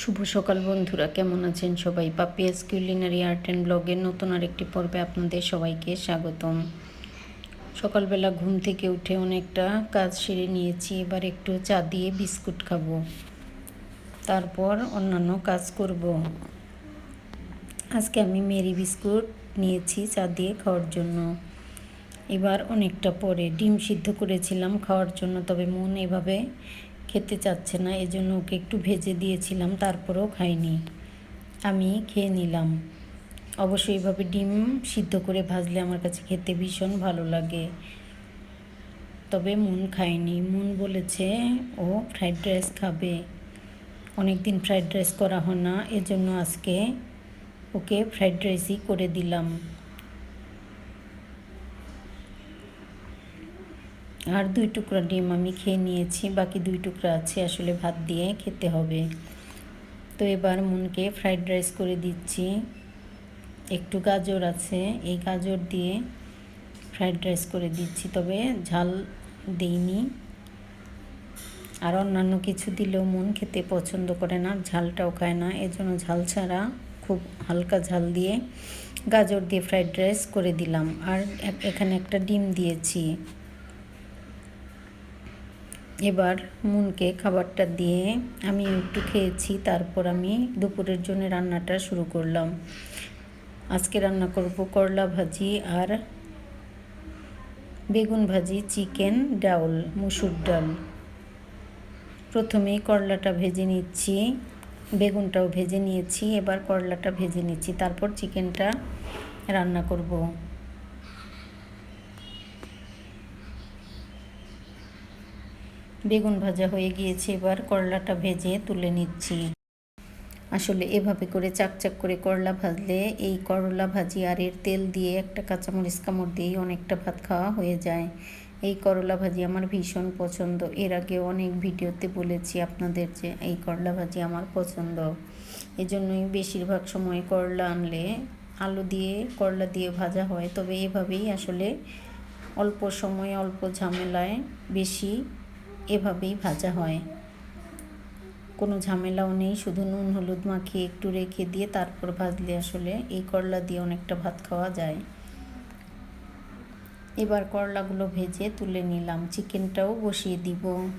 শুভ সকাল বন্ধুরা, কেমন আছেন সবাই? পাপিয়াস কিউলিনারি আর্ট অ্যান্ড ব্লগের নতুন আরেকটি পর্বে আপনাদের সবাইকে স্বাগতম। সকালবেলা ঘুম থেকে উঠে অনেকটা কাজ সেরে নিয়েছি, এবার একটু চা দিয়ে বিস্কুট খাব। তারপর অন্যান্য কাজ করব। আজকে আমি মেরি বিস্কুট নিয়েছি চা দিয়ে খাওয়ার জন্য। এবার অনেকটা পরে ডিম সিদ্ধ করেছিলাম খাওয়ার জন্য, তবে মন এভাবে খেতে চাচ্ছে না, এজন্য ওকে একটু ভেজে দিয়েছিলাম, তারপরেও খাইনি। আমি খেয়ে নিলাম। অবশ্যই এইভাবে ডিম সিদ্ধ করে ভাজলে আমার কাছে খেতে ভীষণ ভালো লাগে। তবে মন খায়নি। মন বলেছে, ও ফ্রাইড রাইস খাবে। অনেক দিন ফ্রাইড রাইস করা হয় না, এজন্য আজকে ওকে ফ্রাইড রাইসই করে দিলাম। আর দুই টুকরা ডিম আমি খেয়ে নিয়েছি, বাকি দুই টুকরা আছে আসলে ভাত দিয়ে খেতে হবে। তো এবার মনকে ফ্রাইড রাইস করে দিচ্ছি। একটু গাজর আছে, এই গাজর দিয়ে ফ্রাইড রাইস করে দিচ্ছি, তবে ঝাল দিইনি। আর অন্যান্য কিছু দিলেও মন খেতে পছন্দ করে না, ঝালটাও খায় না, এজন্য ঝাল ছাড়া খুব হালকা ঝাল দিয়ে গাজর দিয়ে ফ্রাইড রাইস করে দিলাম। আর এখানে একটা ডিম দিয়েছি। এবার মুনকে খাবারটা দিয়ে আমি একটু খেয়েছি, তারপর আমি দুপুরের জন্য রান্নাটা শুরু করলাম। আজকে রান্না করব করলা ভাজি আর বেগুন ভাজি, চিকেন, ডাউল, মুসুর ডাল। প্রথমেই করলাটা ভেজে নিচ্ছি, বেগুনটাও ভেজে নিয়েছি, এবার করলাটা ভেজে নিচ্ছি, তারপর চিকেনটা রান্না করব। বেগুন ভাজা হয়ে গিয়েছে, এবার করলাটা ভেজে তুলে নিচ্ছি। আসলে এভাবে করে চাকচাক করে করলা ভাজলে এই করলা ভাজি আর এর তেল দিয়ে একটা কাঁচামরিচ কামড় দিয়েই অনেকটা ভাত খাওয়া হয়ে যায়। এই করলা ভাজি আমার ভীষণ পছন্দ। এর আগে অনেক ভিডিওতে বলেছি আপনাদের যে এই করলা ভাজি আমার পছন্দ। এজন্যই বেশিরভাগ সময় করলা আনলে আলু দিয়ে, করলা দিয়ে ভাজা হয়। তবে এভাবেই আসলে অল্প সময় অল্প ঝামেলায় বেশি এভাবেই ভাজা হয়। কোনো ঝামেলাও নেই, শুধু নুন, হলুদ মাখিয়ে একটু রেখে দিয়ে তারপর ভাজলে আসলে এই করলা দিয়ে অনেকটা ভাত খাওয়া যায়। এবার করলাগুলো ভেজে তুলে নিলাম। চিকেনটাও বসিয়ে দিব।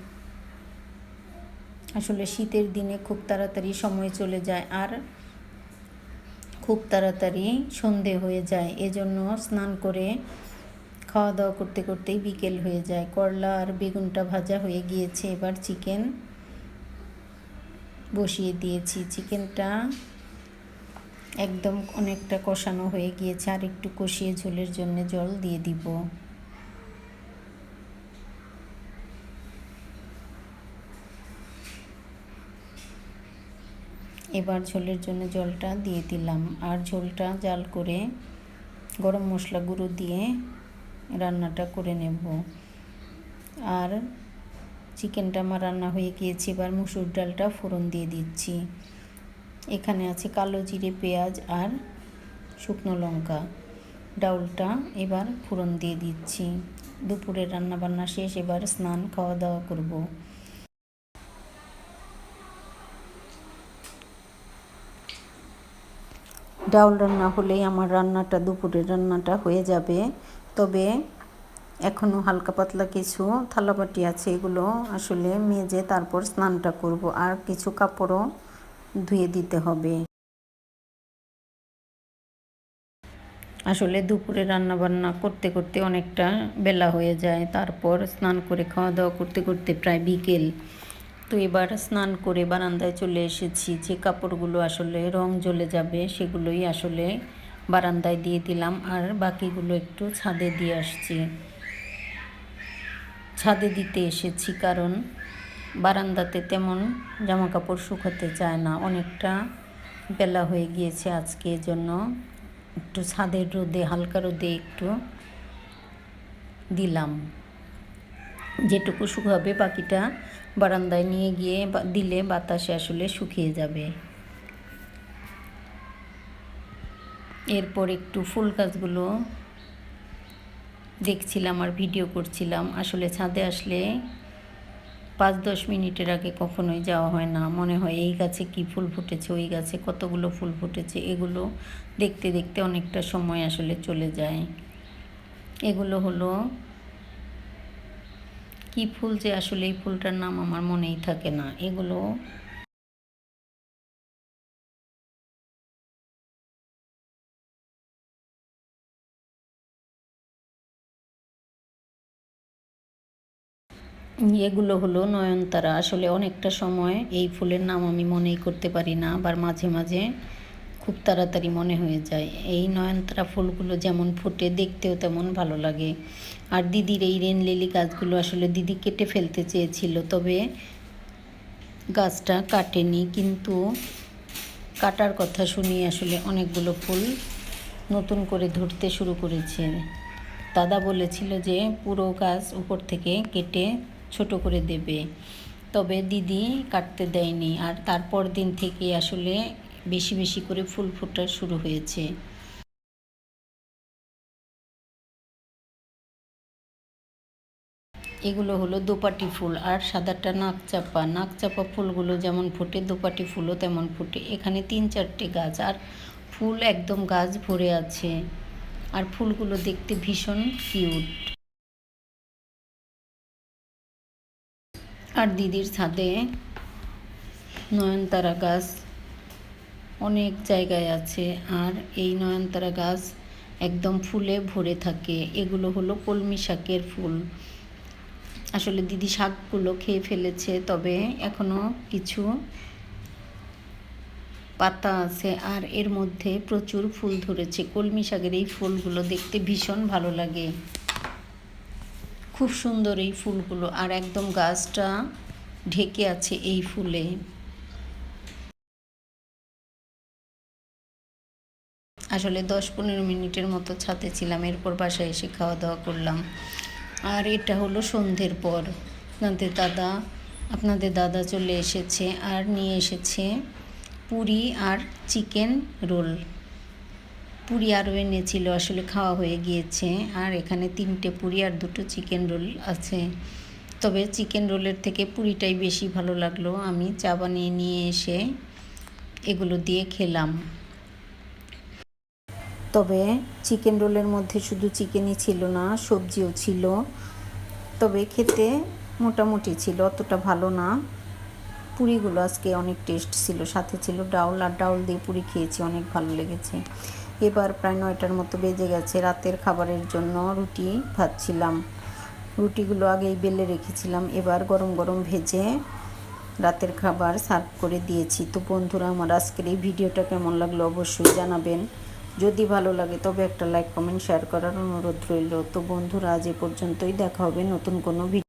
আসলে শীতের দিনে খুব তাড়াতাড়ি সময় চলে যায় আর খুব তাড়াতাড়ি সন্ধে হয়ে যায়। এজন্য স্নান করে খাওয়া দাওয়া করতে করতেই বিকেল হয়ে যায়। করলা আর বেগুনটা ভাজা হয়ে গিয়েছে। এবার চিকেন বসিয়ে দিয়েছি। চিকেনটা একদম অনেকটা কষানো হয়ে গিয়েছে। আর একটু কষিয়ে ঝোলের জন্য জল দিয়ে দিব। এবার ঝোলের জন্য জলটা দিয়ে দিলাম। আর ঝোলটা জাল করে গরম মশলা গুঁড়ো দিয়ে রান্নাটা করে নেব। আর চিকেনটা আমার রান্না হয়ে গিয়েছে, এবার মুসুর ডালটা ফোড়ন দিয়ে দিচ্ছি। এখানে আছে কালো জিরে, পেঁয়াজ আর শুকনো লঙ্কা। ডাউলটা এবার ফোড়ন দিয়ে দিচ্ছি। দুপুরের রান্না বান্না শেষ, এবার স্নান খাওয়া দাওয়া করব। ডাউল রান্না হলেই আমার রান্নাটা, দুপুরের রান্নাটা হয়ে যাবে। তবে এখনও হালকা পাতলা কিছু থালাবাটি আছে, এগুলো আসলে মেজে তারপর স্নানটা করব। আর কিছু কাপড়ও ধুয়ে দিতে হবে। আসলে দুপুরে রান্না বান্না করতে করতে অনেকটা বেলা হয়ে যায়। তারপর স্নান করে খাওয়া দাওয়া করতে করতে প্রায় বিকেল। তো এবার স্নান করে বারান্দায় চলে এসেছি। যে কাপড়গুলো আসলে রং জ্বলে যাবে সেগুলোই আসলে বারান্দায় দিয়ে দিলাম আর বাকিগুলো একটু ছাদে দিয়ে আসছি। ছাদে দিতে এসেছি কারণ বারান্দাতে তেমন জামা কাপড় শুকাতে চায় না। অনেকটা বেলা হয়ে গিয়েছে আজকে জন্য একটু ছাদের রোদে, হালকা রোদে একটু দিলাম। যেটুকু শুকাবে বাকিটা বারান্দায় নিয়ে গিয়ে দিলে বাতাসে আসলে শুকিয়ে যাবে। এরপর একটু ফুল গাছগুলো দেখছিলাম আর ভিডিও করছিলাম। আসলে ছাদে আসলে পাঁচ দশ মিনিটের আগে কখনোই যাওয়া হয় না। মনে হয় এই গাছে কি ফুল ফুটেছে, ওই গাছে কতগুলো ফুল ফুটেছে, এগুলো দেখতে দেখতে অনেকটা সময় আসলে চলে যায়। এগুলো হলো কি ফুল যে আসলে এই ফুলটার নাম আমার মনেই থাকে না। এগুলো এগুলো হলো নয়নতারা। আসলে অনেকটা সময় এই ফুলের নাম আমি মনেই করতে পারি না, আবার মাঝে মাঝে খুব তাড়াতাড়ি মনে হয়ে যায়। এই নয়নতারা ফুলগুলো যেমন ফুটে, দেখতেও তেমন ভালো লাগে। আর দিদির এই রেন লিলি গাছগুলো আসলে দিদি কেটে ফেলতে চেয়েছিল, তবে গাছটা কাটেনি। কিন্তু কাটার কথা শুনি আসলে অনেকগুলো ফুল নতুন করে ধরতে শুরু করেছে। দাদা বলেছিল যে পুরো গাছ উপর থেকে কেটে ছোট করে দেবে। তবে দিদি কাটতে দেয়নি। আর তারপর দিন থেকে আসলে বেশি বেশি করে ফুল ফোটা শুরু হয়েছে। এগুলো হলো দোপাটি ফুল আর সাদাটা নাকচাপা। নাকচাপা ফুলগুলো যেমন ফোটে, দোপাটি ফুলও তেমন ফোটে। এখানে তিন চারটে গাছ আর ফুল একদম গাছ ভরে আছে। আর ফুলগুলো দেখতে ভীষণ কিউট। আর দিদির ছাদে নয়নতারা গাছ অনেক জায়গায় আছে। আর এই নয়নতারা গাছ একদম ফুলে ভরে থাকে। এগুলো হলো কলমি শাকের ফুল। আসলে দিদি শাকগুলো খেয়ে ফেলেছে, তবে এখনও কিছু পাতা আছে। আর এর মধ্যে প্রচুর ফুল ধরেছে। কলমি শাকের এই ফুলগুলো দেখতে ভীষণ ভালো লাগে। খুব সুন্দর এই ফুলগুলো আর একদম গাছটা ঢেকে আছে এই ফুলে। আসলে দশ পনেরো মিনিটের মতো ছাদে ছিলাম, এরপর বাসায় এসে খাওয়া দাওয়া করলাম। আর এটা হলো সন্ধ্যের পর। আপনাদের দাদা আপনাদের দাদা চলে এসেছে আর নিয়ে এসেছে পুরি আর চিকেন রোল। পুরি আরও এনেছিল, আসলে খাওয়া হয়ে গিয়েছে। আর এখানে তিনটে পুরি আর দুটো চিকেন রোল আছে। তবে চিকেন রোলের থেকে পুরিটাই বেশি ভালো লাগল। আমি চা বানিয়ে নিয়ে এসে এগুলো দিয়ে খেলাম। তবে চিকেন রোলের মধ্যে শুধু চিকেনই ছিল না, সবজিও ছিল। তবে খেতে মোটামুটি ছিল, অতটা ভালো না। পুরিগুলো আজকে অনেক টেস্ট ছিল, সাথে ছিল ডাউল। আর ডাউল দিয়ে পুরি খেয়েছি, অনেক ভালো লেগেছে। এবার প্রায় নয়টার মতো বেজে গেছে। রাতের খাবারের জন্য রুটি ভাজছিলাম। রুটিগুলো আগেই বেলে রেখেছিলাম। এবার গরম গরম ভেজে রাতের খাবার সার্ভ করে দিয়েছি। তো বন্ধুরা, আমার আজকের এই ভিডিওটা কেমন লাগল অবশ্যই জানাবেন। যদি ভালো লাগে, তবে একটা লাইক, কমেন্ট, শেয়ার করার অনুরোধ রইল। তো বন্ধুরা, আজ এ পর্যন্তই। দেখা হবে নতুন কোনো ভিডিও